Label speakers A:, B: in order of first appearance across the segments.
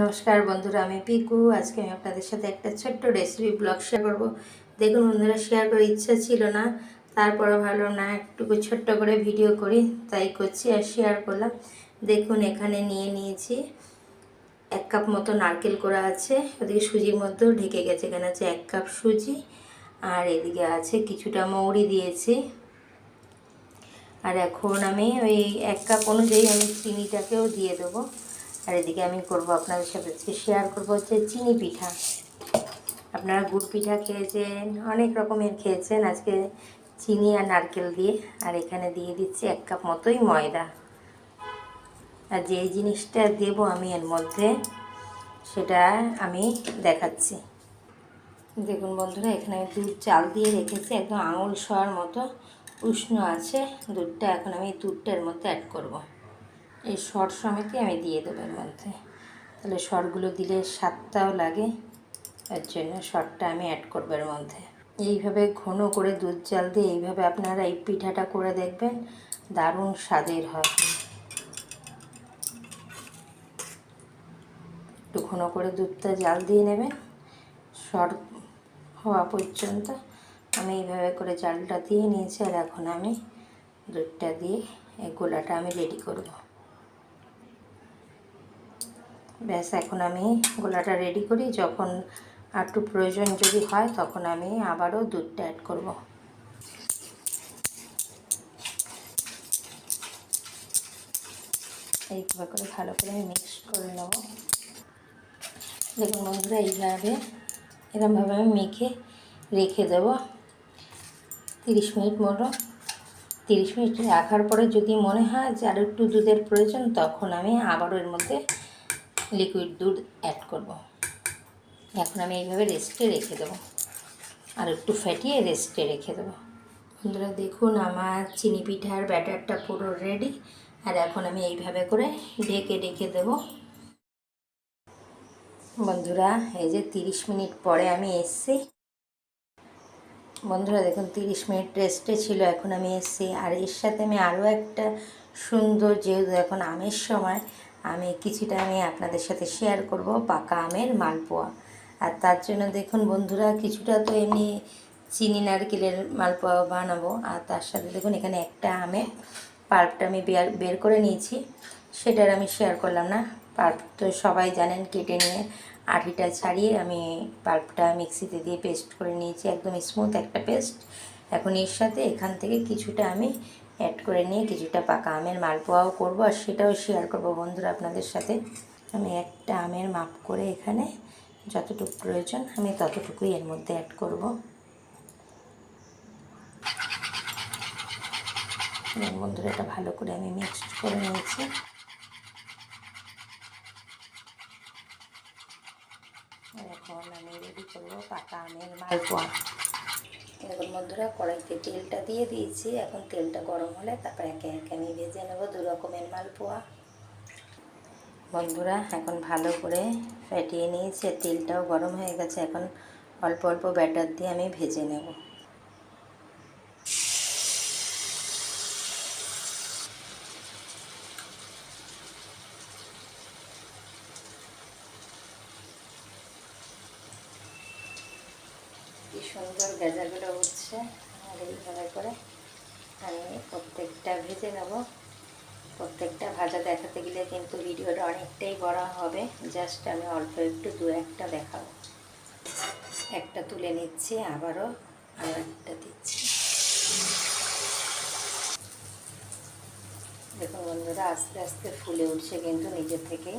A: নমস্কার বন্ধুরা, আমি পিকু। আজকে আমি আপনাদের সাথে একটা ছোট্ট রেসিপি ব্লগ শেয়ার করব। দেখুন বন্ধুরা শেয়ার করার ইচ্ছা ছিল না। তারপরে ভালো না, একটুকু ছোট্ট করে ভিডিও করি, তাই করছি আর শেয়ার করলাম। দেখুন, এখানে নিয়ে নিয়েছি এক কাপ মতো নারকেল করা আছে। ওদিকে সুজির মধ্যেও ঢেকে গেছে, এখানে আছে এক কাপ সুজি। আর এদিকে আছে কিছুটা মৌরি দিয়েছি। আর এখন আমি ওই এক কাপ অনুযায়ী আমি চিনিটাকেও দিয়ে দেবো। আর এদিকে আমি করব, আপনাদের সাথে শেয়ার করব হচ্ছে চিনি পিঠা। আপনারা গুড় পিঠা খেয়েছেন, অনেক রকমের খেয়েছেন আজকে চিনি আর নারকেল দিয়ে। আর এখানে দিয়ে দিচ্ছি এক কাপ মতোই ময়দা। আর যে জিনিসটা দেব আমি এর মধ্যে, সেটা আমি দেখাচ্ছি। দেখুন বন্ধুরা, এখানে আমি দুধ, চাল দিয়ে রেখেছি, একদম আঙুল শোয়ার মতো। উষ্ণ আছে, দুধটা এখন আমি দুধটার মধ্যে অ্যাড করব। এই সর সমেতে আমি দিয়ে দেবো এর মধ্যে। তাহলে সরগুলো দিলে স্বাদটাও লাগে, তার জন্য সরটা আমি অ্যাড করব এর মধ্যে। এইভাবে ঘন করে দুধ জাল দিয়ে এইভাবে আপনারা এই পিঠাটা করে দেখবেন, দারুণ স্বাদের হয় একটু ঘন করে দুধটা জাল দিয়ে নেবেন। সর হওয়া পর্যন্ত আমি এইভাবে করে জালটা দিয়ে নিয়েছি, আর এখন আমি দুধটা দিয়ে এই গোলাটা আমি রেডি করব। ব্যাস, এখন আমি গোলাটা রেডি করি। যখন একটু প্রয়োজন যদি হয়, তখন আমি আবারও দুধটা অ্যাড করব। এইভাবে করে ভালো করে মিক্স করে নেব। দেখুন বন্ধুরা, এইভাবে, এরমভাবে আমি মেখে রেখে দেবো। তিরিশ মিনিট মতো। তিরিশ মিনিট রাখার পরে যদি মনে হয় যে আর একটু দুধের প্রয়োজন, তখন আমি আবারও এর মধ্যে লিকুইড দুধ অ্যাড করব। এখন আমি এইভাবে রেস্টে রেখে দেবো। আর একটু ফ্যাটিয়ে রেস্টে রেখে দেবো। বন্ধুরা, দেখুন আমার চিনি পিঠার ব্যাটারটা পুরো রেডি আর এখন আমি এইভাবে করে ঢেকে ঢেকে দেব। বন্ধুরা, এই যে তিরিশ মিনিট পরে আমি এসছি। বন্ধুরা, দেখুন তিরিশ মিনিট রেস্টে ছিল, এখন আমি এসছি। আর এর সাথে আমি আরও একটা সুন্দর যেহেতু এখন আমের সময় আমি কিছুটা আমি আপনাদের সাথে শেয়ার করব পাকা আমের মালপোয়া। আর তার জন্য দেখুন বন্ধুরা, কিছুটা তো এমনি চিনি নারকেলের মালপোয়া বানাবো। আর তার সাথে দেখুন এখানে একটা আমের পাল্পটা আমি বের বের করে নিয়েছি। সেটার আমি শেয়ার করলাম না। পার্প তো সবাই জানেন, কেটে নিয়ে আঠিটা ছাড়িয়ে আমি পাল্পটা মিক্সিতে দিয়ে পেস্ট করে নিয়েছি। একদম স্মুথ একটা পেস্ট এখন এর সাথে এখান থেকে কিছুটা আমি অ্যাড করে নিয়ে কিছুটা পাকা আমের মালপোয়াও করব আর সেটাও শেয়ার করব। বন্ধুরা, আপনাদের সাথে আমি একটা আমের মাপ করে এখানে যতটুকু প্রয়োজন আমি ততটুকুই এর মধ্যে অ্যাড করব। বন্ধুরা, এটা ভালো করে আমি মিক্সড করে নিয়েছি। এখন আমি রেডি করব পাকা আমের মালপোয়া। দেখুন বন্ধুরা, কড়াইতে তেলটা দিয়ে দিয়েছি। এখন তেলটা গরম হলে তারপর একে একে আমি ভেজে নেব দু রকমের মালপোয়া। বন্ধুরা, এখন ভালো করে ফেটিয়ে নিয়েছে তেলটাও গরম হয়ে গেছে। এখন অল্প অল্প ব্যাটার দিয়ে আমি ভেজে নেব কি সুন্দর গেজাগুলো উঠছে। আর এইভাবে করে আমি প্রত্যেকটা ভেজে নেব। প্রত্যেকটা ভাজা দেখাতে গেলে কিন্তু ভিডিওটা অনেকটাই বড় হবে। জাস্ট আমি অল্প একটু দু একটা দেখাবো। একটা তুলে নিচ্ছি, আবারও আর একটা দিচ্ছি। দেখুন বন্ধুরা, আস্তে আস্তে ফুলে উঠছে কিন্তু নিজের থেকেই।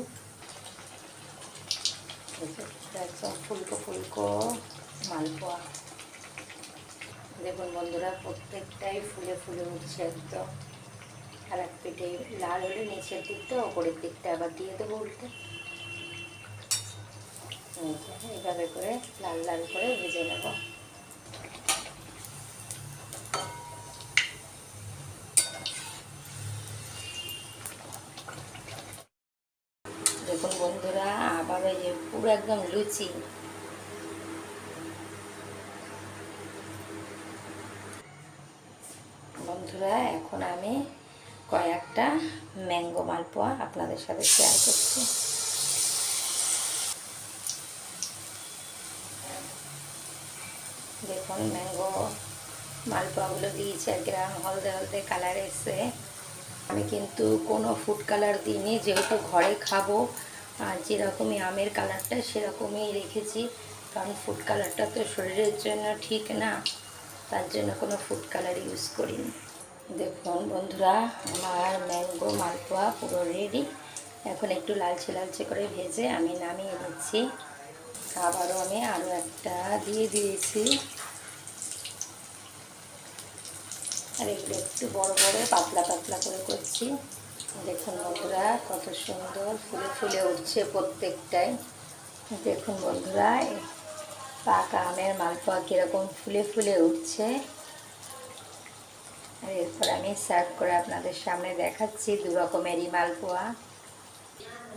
A: একদম ফুলকো ফুলকো মালপোয়া। দেখুন বন্ধুরা, প্রত্যেকটাই ফুলে ফুলে উঠছে একদম। আর এক পেটে লাল হলে নিচের দিকটা, ওপরের দিকটা আবার দিয়ে দেবো উল্টে। এইভাবে করে লাল লাল করে ভেজে নেব। দেখুন বন্ধুরা, আবার ওই যে পুরো একদম লুচি। আমি কয়েকটা ম্যাঙ্গো মালপোয়া আপনাদের সাথে শেয়ার করছি। দেখুন, ম্যাঙ্গো মালপোয়াগুলো দিয়েছি গ্রাম হলদে হলদে কালার এসে। আমি কিন্তু কোনো ফুড কালার দিইনি, যেহেতু ঘরে খাব, আর যেরকমই আমের কালারটা সেরকমই রেখেছি, কারণ ফুড কালারটা তো শরীরের জন্য ঠিক না, তার জন্য কোনো ফুড কালার ইউজ করিনি। দেখুন বন্ধুরা, আমার ম্যাঙ্গো মালপোয়া পুরো রেডি এখন একটু লালচে লালচে করে ভেজে আমি নামিয়ে নিচ্ছি। আবারও আমি আরও একটা দিয়ে দিয়েছি। আর এগুলো একটু বড় বড়, পাতলা পাতলা করে করছি। দেখুন বন্ধুরা, কত সুন্দর ফুলে ফুলে উঠছে প্রত্যেকটাই। দেখুন বন্ধুরা পাকা আমের মালপোয়া কীরকম ফুলে ফুলে উঠছে। আর এরপর আমি সার্ভ করে আপনাদের সামনে দেখাচ্ছি দু রকমেরই মালপোয়া।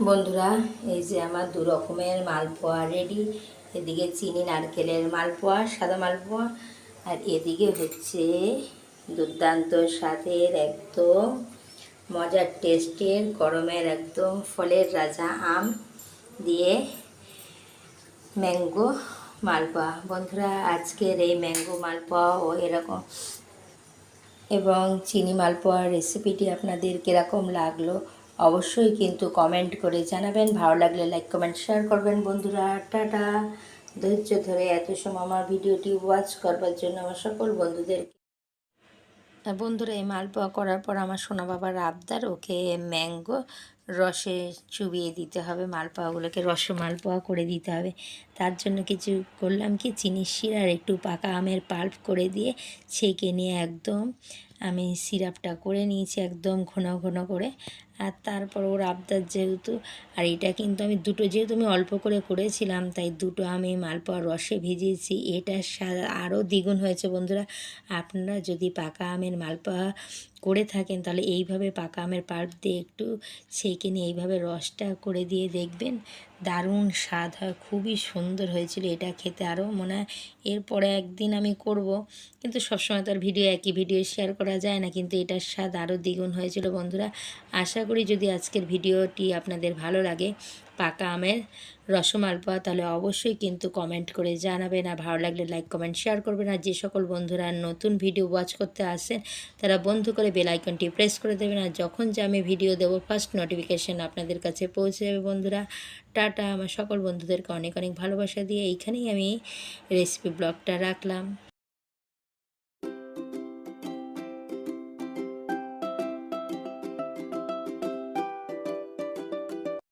A: বন্ধুরা, এই যে আমার দু রকমের মালপোয়া রেডি এদিকে চিনি, নারকেলের মালপোয়া, সাদা মালপোয়া, আর এদিকে হচ্ছে দুর্দান্ত স্বাদের একদম মজার টেস্টের গরমের একদম ফলের রাজা আম দিয়ে ম্যাঙ্গো মালপোয়া। বন্ধুরা, আজকের এই ম্যাঙ্গো মালপোয়া ও এরকম এবং চিনি মালপোয়ার রেসিপিটি আপনাদের কীরকম লাগল অবশ্যই কিন্তু কমেন্ট করে জানাবেন। ভালো লাগলে লাইক কমেন্ট শেয়ার করবেন বন্ধুরা। টাটা। ধৈর্য ধরে এত সময় আমার ভিডিওটি ওয়াচ করবার জন্য আমার সকল বন্ধুদের বন্ধুরা, এই মালপোয়া করার পর আমার সোনা বাবার আবদার, ওকে ম্যাঙ্গো রসে চুবিয়ে দিতে হবে মালপোয়াগুলোকে, রস মালপোয়া করে দিতে হবে। তার জন্য কিছু করলাম কি, চিনির শিরার একটু পাকা আমের পাল্প করে দিয়ে ছেঁকে নিয়ে একদম আমি সিরাপটা করে নিয়েছি একদম ঘন ঘন করে। আর তারপর ওর আবদার যেহেতু, আর এটা কিন্তু আমি দুটো, যেহেতু আমি অল্প করে করেছিলাম, তাই দুটো আমি মালপোয়া, রসে ভিজিয়েছি। এটার স্বাদ আরও দ্বিগুণ হয়েছে বন্ধুরা। আপনারা যদি পাকা আমের মালপোয়া করে থাকেন, তাহলে এইভাবে পাকা আমের পাল্প দিয়ে একটু ছেঁকে নিয়ে এইভাবে রসটা করে দিয়ে দেখবেন দারুণ স্বাদ হয়, খুবই সুন্দর হয়েছিল। এটা খেতে আরও মনে হয় এরপরে একদিন আমি করব, কিন্তু সবসময় তো আর ভিডিও, একই ভিডিও শেয়ার করা যায় না, কিন্তু এটার স্বাদ আরও দ্বিগুণ হয়েছিল। বন্ধুরা, আশা করি যদি আজকের ভিডিওটি আপনাদের ভালো লাগে পাকা আমের রসমালপোয়া তাহলে অবশ্যই কিন্তু কমেন্ট করে জানাবেন। আর ভালো লাগলে লাইক কমেন্ট শেয়ার করবেন। আর যে সকল বন্ধুরা নতুন ভিডিও ওয়াচ করতে আসেন, তারা বন্ধু করে বেল আইকনটি প্রেস করে দেবেন। আর যখন যে আমি ভিডিও দেবো ফার্স্ট নোটিফিকেশান আপনাদের কাছে পৌঁছে যাবে বন্ধুরা। টাটা, আমার সকল বন্ধুদেরকে অনেক অনেক ভালোবাসা দিয়ে এইখানেই আমি রেসিপি ব্লগটা রাখলাম।